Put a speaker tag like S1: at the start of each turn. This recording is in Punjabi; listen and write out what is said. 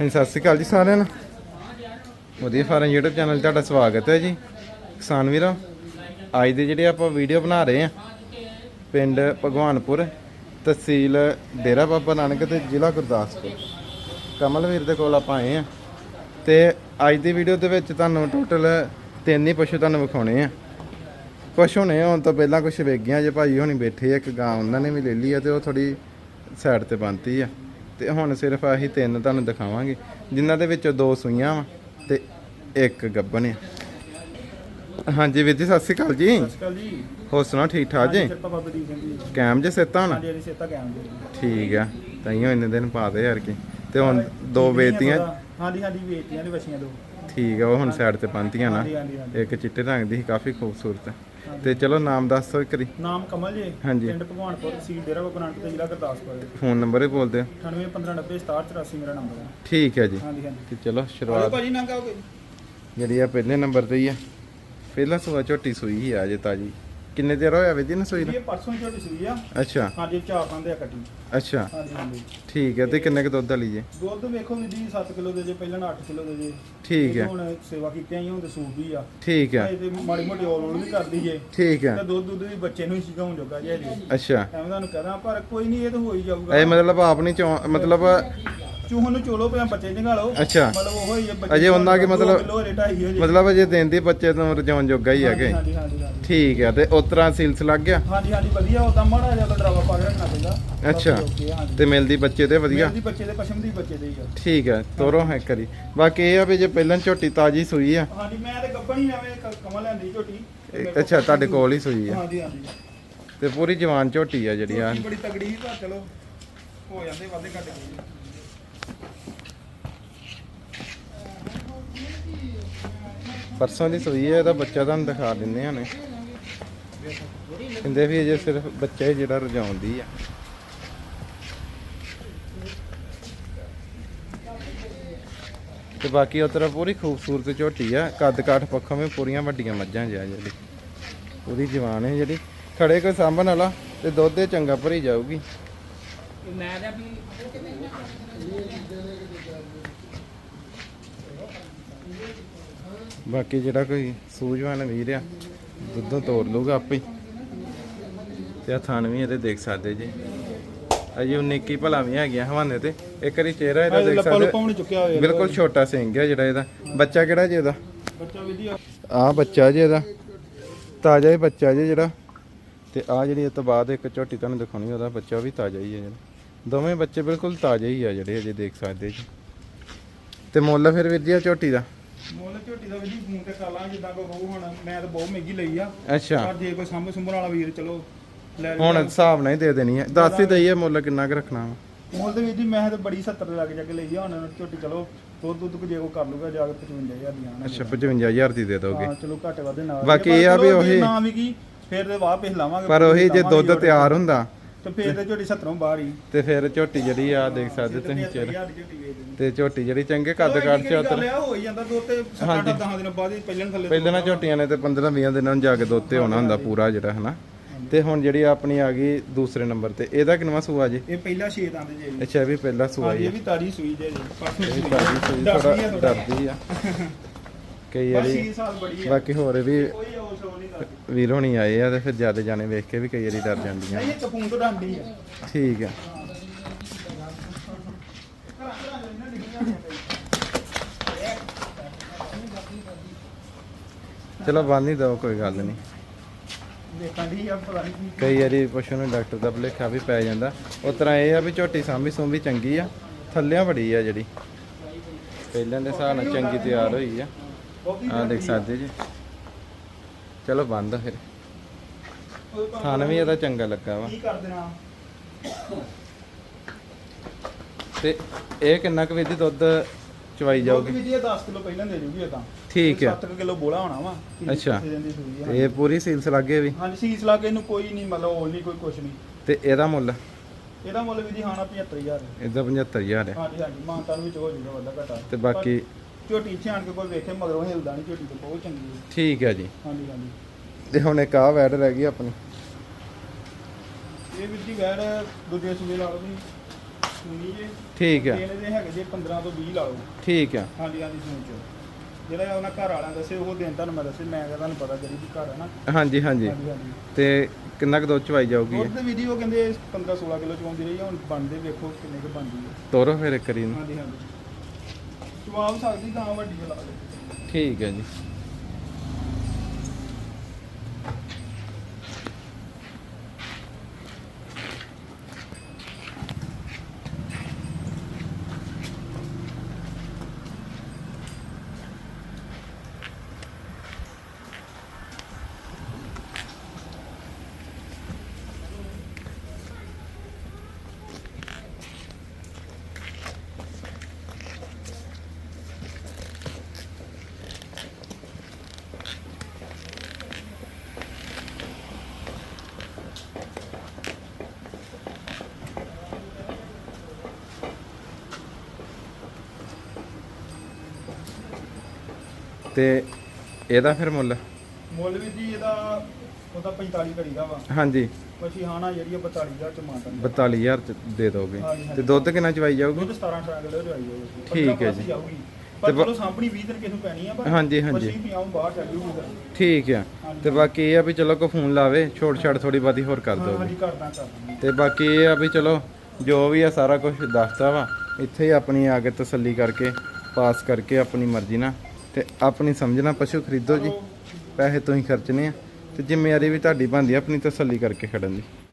S1: ਹਾਂਜੀ ਸਤਿ ਸ਼੍ਰੀ ਅਕਾਲ ਜੀ ਸਾਰਿਆਂ ਨੂੰ। ਵਧੀਆ ਫਾਰਮ YouTube ਚੈਨਲ 'ਤੇ ਤੁਹਾਡਾ ਸਵਾਗਤ ਹੈ ਜੀ। ਕਿਸਾਨ ਵੀਰੋ ਅੱਜ ਦੇ ਜਿਹੜੇ ਆਪਾਂ ਵੀਡੀਓ ਬਣਾ ਰਹੇ ਆ ਪਿੰਡ ਭਗਵਾਨਪੁਰ ਤਹਿਸੀਲ ਡੇਰਾ ਬਾਬਾ ਨਾਨਕ ਤੇ ਜ਼ਿਲ੍ਹਾ ਗੁਰਦਾਸਪੁਰ। ਕਮਲਵੀਰ ਦੇ ਕੋਲ ਆਪਾਂ ਆਏ ਆ ਤੇ ਅੱਜ ਦੀ ਵੀਡੀਓ ਦੇ ਵਿੱਚ ਤੁਹਾਨੂੰ ਟੋਟਲ ਤਿੰਨ ਹੀ ਪਸ਼ੂ ਤੁਹਾਨੂੰ ਵਿਖਾਉਣੇ ਆ ਕੁਛ ਹੋਣੇ ਹੁਣ ਤੋਂ ਪਹਿਲਾਂ ਕੁਛ ਵੇਗੀਆਂ ਜੇ ਭਾਈ ਹੁਣੀ ਬੈਠੇ ਆ, ਇੱਕ ਗਾਂ ਉਹਨਾਂ ਨੇ ਵੀ ਲੈ ਲਈ ਆ ਤੇ ਉਹ ਥੋੜੀ ਸਾਈਡ ਤੇ ਬੰਨਤੀ ਆ। ਤੇ ਹੁਣ ਸਿਰਫ ਆਹੀ ਤਿੰਨ ਤੁਹਾਨੂੰ ਦਿਖਾਵਾਂਗੇ ਜਿਨ੍ਹਾਂ ਦੇ ਵਿੱਚੋਂ ਦੋ ਸੂਈਆਂ ਵਾ ਤੇ ਇੱਕ ਗੱਬਨ ਆ। ਹਾਂਜੀ ਵੀਰ ਜੀ ਸਤਿ ਸ਼੍ਰੀ ਅਕਾਲ ਜੀ।
S2: ਸਤਿ ਜੀ।
S1: ਹੋਰ ਸੁਣਾਓ ਠੀਕ ਠਾਕ ਜੀ?
S2: ਕਿਰਪਾ ਬਾਬਾ ਦੀਪ ਸਿੰਘ ਜੀ।
S1: ਕੈਮ ਜੇ ਸੇਤਾ ਹੁਣ?
S2: ਹਾਂਜੀ ਹਾਂਜੀ ਸੇਤਾ ਕਾਇਮ ਜੀ।
S1: ਠੀਕ ਆ ਤਾਈਓ ਇੰਨੇ ਦਿਨ ਪਾਦੇ ਯਾਰ ਕੀ। ਤੇ ਹੁਣ ਦੋ ਵੇਚਤੀਆਂ?
S2: ਹਾਂਜੀ ਹਾਂਜੀ ਵੇਚਤੀਆਂ ਨੇ ਵਛੀਆਂ ਦੋ।
S1: ਠੀਕ ਆ ਉਹ ਹੁਣ ਸਾਈਡ ਤੇ ਬੰਨਤੀਆਂ ਨਾ।
S2: ਹਾਂਜੀ ਹਾਂਜੀ ਹਾਂਜੀ।
S1: ਇੱਕ ਚਿੱਟੇ ਰੰਗ ਦੀ ਸੀ, ਕਾਫੀ ਖੂਬਸੂਰਤ। ਹੈ ਤੇ ਚਲੋ ਨਾਮ ਦੱਸੋ ਇੱਕ ਵਾਰੀ।
S2: ਨਾਮ ਕਮਲ ਜੀ
S1: ਹਾਂਜੀ।
S2: ਪਿੰਡ ਭਗਵਾਨਪੁਰ ਤਹਿਸੀਲ ਡੇਰਾ ਬਾਬਾ ਨਾਨਕ ਤੇ ਜ਼ਿਲ੍ਹਾ ਗੁਰਦਾਸਪੁਰ।
S1: ਫੋਨ ਨੰਬਰ ਹੀ ਬੋਲ ਦਿਓ।
S2: 9815906784 ਮੇਰਾ ਨੰਬਰ ਹੈ।
S1: ਠੀਕ ਹੈ ਜੀ।
S2: ਹਾਂਜੀ ਹਾਂਜੀ।
S1: ਤੇ ਚਲੋ ਸ਼ੁਰੂਆਤ।
S2: ਭਾਜੀ ਨਾ ਕਹੋ
S1: ਜਿਹੜੀ ਆ ਪਹਿਲੇ ਨੰਬਰ ਤੇ ਹੀ ਆ। ਪਹਿਲਾ ਸਵਾ ਝੋਟੀ ਸੂਈ ਹੀ ਆ ਜੇ ਤਾਜੀ। ਕਿੰਨੇ ਦੇਰ ਹੋਇਆ ਵੇ ਜੀ ਨਾ ਸੂਈ
S2: ਇਹ ਪਰਸੋਂ ਹੀ ਝੋਟੀ ਸੂਈ ਆ।
S1: ਅੱਛਾ।
S2: ਹਾਂਜੀ ਚਾਰ ਪੰਦੇ ਆ ਕੱਟੀ
S1: ਅੱਛਾ।
S2: ਹਾਂਜੀ ਹਾਂਜੀ।
S1: ਠੀਕ ਹੈ ਤੇ ਕਿੰਨੇ ਕੁ ਦੁੱਧ ਵਾਲੀ ਜੇ?
S2: ਦੁੱਧ ਵੇਖੋ ਵੀ ਜੀ 7 ਕਿਲੋ ਦੇ ਜੇ ਪਹਿਲਾਂ 8 ਕਿਲੋ ਦੇ ਜੇ।
S1: ਠੀਕ ਹੈ।
S2: ਹੁਣ ਸੇਵਾ ਕੀਤੀਆਂ ਹੀ ਹੁਣ ਤੇ ਵੀ ਆ।
S1: ਠੀਕ ਹੈ।
S2: ਤੇ ਮਾੜੀ ਮੋਟੀ ਔਲ ਔਲ ਵੀ ਕਰਦੀ ਜੇ।
S1: ਠੀਕ
S2: ਤੇ
S1: ਹੈ
S2: ਦੁੱਧ ਦੁੱਧ ਵੀ ਬੱਚੇ ਨੂੰ ਹੀ ਸਿਖਾਉਣ ਜੋਗਾ ਜੇ। ਜੀ
S1: ਅੱਛਾ।
S2: ਐਵੇਂ ਤੁਹਾਨੂੰ ਕਹਦਾ ਪਰ ਕੋਈ ਨਹੀਂ ਇਹ ਤਾਂ ਹੋ ਹੀ ਜਾਊਗਾ।
S1: ਇਹ ਮਤਲਬ ਆਪ ਨਹੀਂ ਚੋਂ ਮਤਲਬ
S2: ਚੂਹਨ ਨੂੰ ਚੋਲੋ ਪਿਆ ਬੱਚੇ ਨਿਕਾਲੋ।
S1: ਅੱਛਾ।
S2: ਮਤਲਬ ਉਹ ਹੀ ਹੈ ਬੱਚੇ
S1: ਅਜੇ ਉਹਨਾਂ ਕੀ ਮਤਲਬ-
S2: ਕਿੱਲੋ ਹੋ ਜੇ।
S1: ਮਤਲਬ ਅਜੇ ਦਿਨ ਦੀ ਬੱਚੇ ਨੂੰ ਰਜਾਉਣ ਜੋਗਾ ਹੀ ਹੈਗੇ
S2: ਹਾਂਜੀ ਹਾਂਜੀ ਹਾਂਜੀ
S1: ਠੀਕ ਹੈ ਤੇ ਉਸ ਤਰ੍ਹਾਂ ਸੀਲਸ ਲੱਗ ਗਿਆ?
S2: ਹਾਂਜੀ ਹਾਂਜੀ ਵਧੀਆ ਉਹਦਾ ਮਾੜਾ ਜਿਹਾ ਡਰਾਵਾ ਪਾ ਕੇ ਰੱਖਣਾ ਪੈਂਦਾ।
S1: ਅੱਛਾ।
S2: ਬਾਕੀ okay ਆ, ਹਾਂਜੀ।
S1: ਤੇ ਮਿਲਦੀ ਬੱਚੇ ਤੇ ਵਧੀਆ?
S2: ਦੀ ਬੱਚੇ ਦੇ ਪਸ਼ਮ ਦੀ ਬੱਚੇ ਦੇ ਹੀ ਆ।
S1: ਠੀਕ ਹੈ ਤੋਰੋ ਹੈ ਕਰੀ ਬਾਕੀ ਇਹ ਆ ਵੀ ਜੇ ਪਹਿਲਾਂ ਝੋਟੀ ਤਾਜੀ ਸੂਈ ਆ।
S2: ਹਾਂਜੀ ਮੈਂ ਤੇ ਗੱਬਣੀ ਐਵੇਂ ਕ- ਕਮਲ ਲੈਂਦੀ ਝੋਟੀ। ਤੇ ਮੇਰੇ
S1: ਇਹ- ਅੱਛਾ ਤੁਹਾਡੇ ਕੋਲ ਹੀ ਸੂਈ ਆ।
S2: ਹਾਂਜੀ ਹਾਂਜੀ।
S1: ਤੇ ਪੂਰੀ ਜਵਾਨ ਝੋਟੀ ਆ ਜਿਹੜੀ ਆ।
S2: ਝੋਟੀ ਬੜੀ ਤਗੜੀ ਸੀ ਪਰ ਚਲੋ ਹੋ ਜਾਂਦੇ ਵਾਦੇ ਘੱਟ ਗਏ।
S1: ਪਰਸੋਂ ਦੀ ਸੂਈ ਹੈ, ਇਹਦਾ ਬੱਚਾ ਤੁਹਾਨੂੰ ਦਿਖਾ ਦਿੰਦੇ ਆ ਨੇ ਕਹਿੰਦੇ ਵੀ ਅਜੇ ਸਿਰਫ ਬੱਚਾ ਹੀ ਜਿਹੜਾ ਰਜਾਉਂਦੀ ਆ। ਤੇ ਬਾਕੀ ਉਹ ਤਰ੍ਹਾਂ ਪੂਰੀ ਖੂਬਸੂਰਤ ਝੋਟੀ ਆ, ਕੱਦ ਕਾਠ ਪੱਖੋਂ ਵੀ ਪੂਰੀਆਂ ਵੱਡੀਆਂ ਮੱਝਾਂ ਜਿਆ ਜਿਹੜੀ। ਉਹਦੀ ਜਵਾਨ ਹੈ ਜਿਹੜੀ। ਖੜੇ ਕੋਈ ਸਾਂਭਣ ਵਾਲਾ ਤੇ ਦੁੱਧ ਦੇ ਚੰਗਾ ਭਰੀ ਜਾਊਗੀ। ਬਾਕੀ ਜਿਹੜਾ ਕੋਈ ਸੂਝਵਾਨ ਵੀਰ ਆ ਦੁੱਧੋਂ ਤੋੜ ਲੂਗਾ ਆਪੇ। ਤੇ ਆ ਥਣ ਵੀ ਇਹਦੇ ਦੇਖ ਸਕਦੇ ਜੀ। ਅਜੇ ਉਹ ਨਿੱਕੀ ਭਲਾ ਵੀ ਹੈਗੀਆਂ ਹਵਾਨੇ ਤੇ। ਇੱਕ ਵਾਰੀ ਚਿਹਰਾ ਇਹਦਾ ਦੇਖ ਸਕਦੇ। ਬਿਲਕੁਲ ਛੋਟਾ ਸਿੰਘ ਹੈ ਜਿਹੜਾ ਇਹਦਾ। ਬੱਚਾ ਕਿਹੜਾ ਜੀ ਇਹਦਾ?
S2: ਬੱਚਾ ਵਧੀਆ।
S1: ਆ ਬੱਚਾ ਜੀ ਇਹਦਾ। ਤਾਜ਼ਾ ਹੀ ਬੱਚਾ ਜੀ ਜਿਹੜਾ। ਤੇ ਆ ਜਿਹੜੀ ਇਹ ਤੋਂ ਬਾਅਦ ਇੱਕ ਝੋਟੀ ਤੁਹਾਨੂੰ ਦਿਖਾਉਣੀ ਉਹਦਾ ਬੱਚਾ ਵੀ ਤਾਜ਼ਾ ਹੀ ਹੈ ਜਿਹੜਾ। ਦੋਵੇਂ ਬੱਚੇ ਬਿਲਕੁਲ ਤਾਜ਼ੇ ਹੀ ਆ ਜਿਹੜੇ ਅਜੇ ਦੇਖ ਸਕਦੇ ਜੀ। ਤੇ ਮੁੱਲ ਫਿਰ ਵੀਰ ਜੀ ਆ ਝੋਟੀ ਦਾ?
S2: ਮੁੱਲ ਝੋਟੀ ਦਾ ਵੀ ਜੀ ਫੋਨ ਤੇ ਕਰ ਲਾਂ ਜਿੱਦਾਂ ਕੋ ਹੋਊ ਹੁਣ ਮੈਂ ਤਾਂ ਬਹੁਤ ਮਹਿੰਗੀ ਲਈ ਆ।
S1: ਅੱਛਾ।
S2: ਪਰ ਜੇ ਕੋਈ ਸਾਂਭ ਸੁੰਭਣ ਵਾਲਾ ਵੀਰ ਚਲੋ ਲੈ
S1: ਹੁਣ
S2: ਜਾਊਗਾ।
S1: ਹਿਸਾਬ ਨਾਲ ਹੀ ਦੇ ਦੇਣੀ ਹੈ ਦੱਸ ਹੀ ਦਈਏ ਮੁੱਲ ਕਿੰਨਾ ਕੁ ਰੱਖਣਾ ਵਾ।
S2: ਮੁੱਲ ਤੇ ਵੀ ਜੀ ਮੈਂ ਤਾਂ ਬੜੀ 70 ਦੇ ਲੱਗ ਜਾ ਕੇ ਲਈ ਆ ਹੁਣ ਝੋਟੀ ਚਲੋ ਦੁੱਧ ਦੁੱਧ ਕੋ ਜੇ ਕੋ ਕਰ ਲੂਗਾ ਜਾ ਕੇ 55000 ਦੀਆਂ ਆਉਣਗੀਆਂ।
S1: ਅੱਛਾ 55000 ਦੀ ਦੇ ਦੋਗੇ।
S2: ਹਾਂ ਚਲੋ ਘਾਟੇ ਵਾਧੇ ਨਾਲ।
S1: ਬਾਕੀ ਇਹ ਆ ਵੀ ਉਹੀ-
S2: ਨਾ ਵੀ ਕੀ ਫਿਰ ਤੇ ਵਾਹ ਪਿਸ ਲਾਵਾਂਗੇ।
S1: ਪਰ ਉਹੀ ਜੇ ਦੁੱਧ ਤਿਆਰ ਹੁੰਦਾ।
S2: ਤੇ ਫਿਰ ਤੇ ਝੋਟੀ 70 ਬਾਹਰ ਹੀ।
S1: ਤੇ ਫਿਰ ਝੋਟੀ ਜਿਹੜੀ ਆ ਦੇਖ ਸਕਦੇ ਤੁਸੀਂ ਚਿਹਰਾ। ਤੇ ਝੋਟੀ ਜਿਹੜੀ ਚੰਗੇ ਕੱਦ ਕਾਠ ਚ ਉਤਰ
S2: ਲਿਆ ਹੋ ਹੀ ਜਾਂਦਾ ਦੋ ਤੇ 7 10 ਦਿਨ ਬਾਅਦ ਹੀ ਪਹਿਲਾਂ ਥੱਲੇ
S1: ਪਹਿਲਾਂ ਨਾ ਝੋਟੀਆਂ ਨੇ ਤੇ 15 20 ਦਿਨਾਂ ਨੂੰ ਜਾ ਕੇ ਦੁੱਧ ਤੇ ਆਉਣਾ ਹੁੰਦਾ ਪੂਰਾ ਜਿਹੜਾ ਹਨਾ? ਤੇ ਹੁਣ ਜਿਹੜੀ ਆਪਣੀ ਆ ਗਈ ਦੂਸਰੇ ਨੰਬਰ ਤੇ ਇਹਦਾ ਕਿੰਨਵਾ ਸੂਆ ਜੀ?
S2: ਇਹ ਪਹਿਲਾ ਛੇ ਦੰਦ ਜੇ
S1: ਅੱਛਾ ਇਹ ਵੀ ਪਹਿਲਾ ਸੂਆ
S2: ਇਹ ਵੀ ਤਾਜੀ ਸੂਈ ਜੇ ਜੀ। ਪਰਸੋਂ ਸੂਈ
S1: ਥੋੜਾ। ਡਰਦੀ ਆ। ਕਈ ਵਾਰੀ
S2: 6
S1: ਬਾਕੀ ਹੋਰ ਵੀ
S2: ਉਹ
S1: ਵੀਰ ਹੋਣੀ ਆਏ ਆ ਤੇ ਫਿਰ ਜ਼ਿਆਦਾ ਜਾਣੇ ਵੇਖ ਕੇ ਵੀ ਕਈ ਵਾਰੀ ਡਰ ਜਾਂਦੀਆਂ।
S2: ਨਹੀਂ ਇਹ ਕਪੂਨ ਤੋਂ ਡਾਂਡੀ ਹੈ
S1: ਠੀਕ ਆ। ਚਲੋ ਬੰਦ ਹੀ ਦੋ ਕੋਈ ਗੱਲ ਨਹੀਂ।
S2: ਆ
S1: ਕਈ ਵਾਰੀ ਪਸ਼ੂ ਨੂੰ ਡਾਕਟਰ ਦਾ ਭੁਲੇਖਾ ਵੀ ਪੈ ਜਾਂਦਾ। ਉਸ ਤਰ੍ਹਾਂ ਇਹ ਆ ਵੀ ਝੋਟੀ ਸਾਂਭੀ ਸੁੰਭੀ ਚੰਗੀ ਆ ਥੱਲਿਆਂ ਬੜੀ ਆ ਜਿਹੜੀ। ਪਹਿਲਾਂ ਦੇ ਹਿਸਾਬ ਨਾਲ ਚੰਗੀ ਤਿਆਰ ਹੋਈ ਆ। ਆ ਦੇਖ ਸਕਦੇ ਜੀ। ਚਲੋ ਬੰਦ ਆ ਫਿਰ। ਥਣ ਵੀ ਇਹਦਾ ਚੰਗਾ ਲੱਗਾ ਵਾ।
S2: ਕੀ ਕਰ ਦੇਣਾ?
S1: ਤੇ ਇਹ ਕਿੰਨਾ ਕੁ ਵਿਧੀ ਦੁੱਧ ਚਵਾਈ ਜਾਊਗੀ?
S2: ਵੀ ਜੀ ਇਹ 10 ਕਿਲੋ ਪਹਿਲਾਂ ਦੇ ਜੂਗੀ ਇਹ ਤਾਂ।
S1: ਠੀਕ ਆ।
S2: 7 ਕਿਲੋ ਬੋਲਾ ਹੋਣਾ ਵਾ।
S1: ਅੱਛਾ।
S2: ਦਿਨ ਦੀ ਸੂਈ ਆ।
S1: ਤੇ ਇਹ ਪੂਰੀ ਸੀਲਸ ਲੱਗੇ ਵੀ?
S2: ਹਾਂਜੀ ਸੀਸ ਲਾ ਕੇ ਇਹਨੂੰ ਕੋਈ ਨਹੀਂ ਮਤਲਬ ਹੋਰ ਨਹੀਂ ਕੋਈ ਕੁਛ ਨਹੀਂ।
S1: ਤੇ ਇਹਦਾ ਮੁੱਲ?
S2: ਇਹਦਾ ਮੁੱਲ ਵੀ ਜੀ ਹਾਣਾ 75000 ਹੈ
S1: ਇਹਦਾ 75000 ਹੈ।
S2: ਹਾਂਜੀ ਹਾਂਜੀ ਮਾਨਤਾਂ ਵਿੱਚ ਹੋ ਜੂਗਾ ਵੱਡਾ ਘਟਾ।
S1: ਤੇ ਬਾਕੀ
S2: ਝੋਟੀ ਇੱਥੇ ਆਣ ਕੇ ਕੋਈ ਵੇਖੇ ਮਗਰੋਂ ਹਿਲਦਾ ਨਹੀਂ ਝੋਟੀ ਤੇ ਬਹੁਤ ਚੰਗੀ ਹੈ
S1: ਠੀਕ ਹੈ ਜੀ।
S2: ਹਾਂਜੀ ਹਾਂਜੀ।
S1: ਤੇ ਹੁਣ ਇੱਕ ਆ ਵੈਡ ਰਹਿ ਗਈ ਆਪਣੀ।
S2: ਇਹ ਵੀ ਜੀ ਵੈੜ ਦੂਜੇ ਸੂਏ ਲਾ ਲਓ ਸੁਣੀ ਜੇ।
S1: ਠੀਕ ਆ।
S2: ਦੇਣ ਦੇ ਹੈਗੇ ਜੇ 15 ਤੋਂ 20 ਲਾ ਲਓ।
S1: ਠੀਕ ਆ।
S2: ਹਾਂਜੀ ਹਾਂਜੀ ਸੁਣ ਚੋ। ਜਿਹੜਾ ਉਹਨਾਂ ਘਰ ਵਾਲਿਆਂ ਦੱਸੇ ਉਹ ਦਿਨ ਤੁਹਾਨੂੰ ਮੈਂ ਦੱਸੇ ਮੈਂ ਕਿਹਾ ਤੁਹਾਨੂੰ ਪਤਾ ਜਿਹੜੀ ਵੀ ਘਰ ਹੈ ਨਾ।
S1: ਹਾਂਜੀ ਹਾਂਜੀ।
S2: ਹਾਂਜੀ ਹਾਂਜੀ।
S1: ਤੇ ਕਿੰਨਾ ਕੁ ਦੁੱਧ ਚਵਾਈ ਜਾਊਗੀ ਇਹ?
S2: ਤੇ ਵੀਡੀਓ ਕਹਿੰਦੇ 15 16 ਕਿਲੋ ਚਵਾਉਂਦੀ ਰਹੀ ਆ, ਹੁਣ ਬਣਦੇ ਵੇਖੋ ਕਿੰਨੇ ਕੁ ਬਣਦੀ ਹੈ
S1: ਤੋਰੋ ਫਿਰ ਇੱਕ ਵਾਰੀ ਇਹਨੂੰ।
S2: ਹਾਂਜੀ ਹਾਂਜੀ। ਜਵਾਬ ਸਕਦੀ ਤਾਂ ਵੱਡੀ ਲਾ
S1: ਠੀਕ ਹੈ ਜੀ। ਤੇ ਇਹਦਾ ਫਿਰ ਮੁੱਲ?
S2: ਮੁੱਲ ਵੀ ਜੀ ਇਹਦਾ ਉਹਦਾ 45 ਘੜੀ ਦਾ ਵਾ।
S1: ਹਾਂਜੀ।
S2: ਪਛੀ ਹਾਣਾ ਜਿਹੜੀ 42000 ਚ ਮਾਤਨ
S1: 42000 ਚ ਦੇ ਦੋਗੇ। ਤੇ ਦੁੱਧ ਕਿੰਨਾ ਚਵਾਈ ਜਾਊਗੀ?
S2: ਦੁੱਧ 17 18 ਕਿਲੋ ਦੀ ਆਈ
S1: ਠੀਕ ਹੈ ਜੀ। ਤੇ ਬ-
S2: ਚਲੋ ਸਾਂਭਣੀ 20 ਦਿਨ ਕਿਸੇ ਨੂੰ ਪੈਣੀ ਆ ਪਰ
S1: ਹਾਂਜੀ, ਹਾਂਜੀ।
S2: ਪੱਚੀ ਪੰਜਾਹ ਨੂੰ ਬਾਹਰ ਚੱਲ ਜੂਗੀ
S1: ਠੀਕ ਆ। ਤੇ ਬਾਕੀ ਇਹ ਆ ਵੀ ਚਲੋ ਕੋ ਫੋਨ ਲਾਵੇ ਛੋਟ ਛਾਟ ਥੋੜੀ ਬਾਤੀ ਹੋਰ ਕਰ ਦੋ
S2: ਹਾਂਜੀ ਕਰਦਾ ਕਰਦਾ
S1: ਤੇ ਬਾਕੀ ਇਹ ਆ ਵੀ ਚਲੋ ਜੋ ਵੀ ਆ ਸਾਰਾ ਕੁਝ ਦੱਸਤਾ ਵਾ ਇੱਥੇ ਹੀ ਆਪਣੀ ਆ ਕੇ ਤਸੱਲੀ ਕਰਕੇ ਪਾਸ ਕਰਕੇ ਆਪਣੀ ਮਰਜ਼ੀ ਨਾਲ ਤੇ ਆਪਣੀ ਸਮਝਣਾ ਪਸ਼ੂ ਖਰੀਦੋ ਜੀ। ਪੈਸੇ ਤੁਸੀਂ ਖਰਚਣੇ ਆ। ਤੇ ਜ਼ਿੰਮੇਵਾਰੀ ਵੀ ਤੁਹਾਡੀ ਬਣਦੀ ਆ ਆਪਣੀ ਤਸੱਲੀ ਕਰਕੇ ਖੜਨ ਦੀ।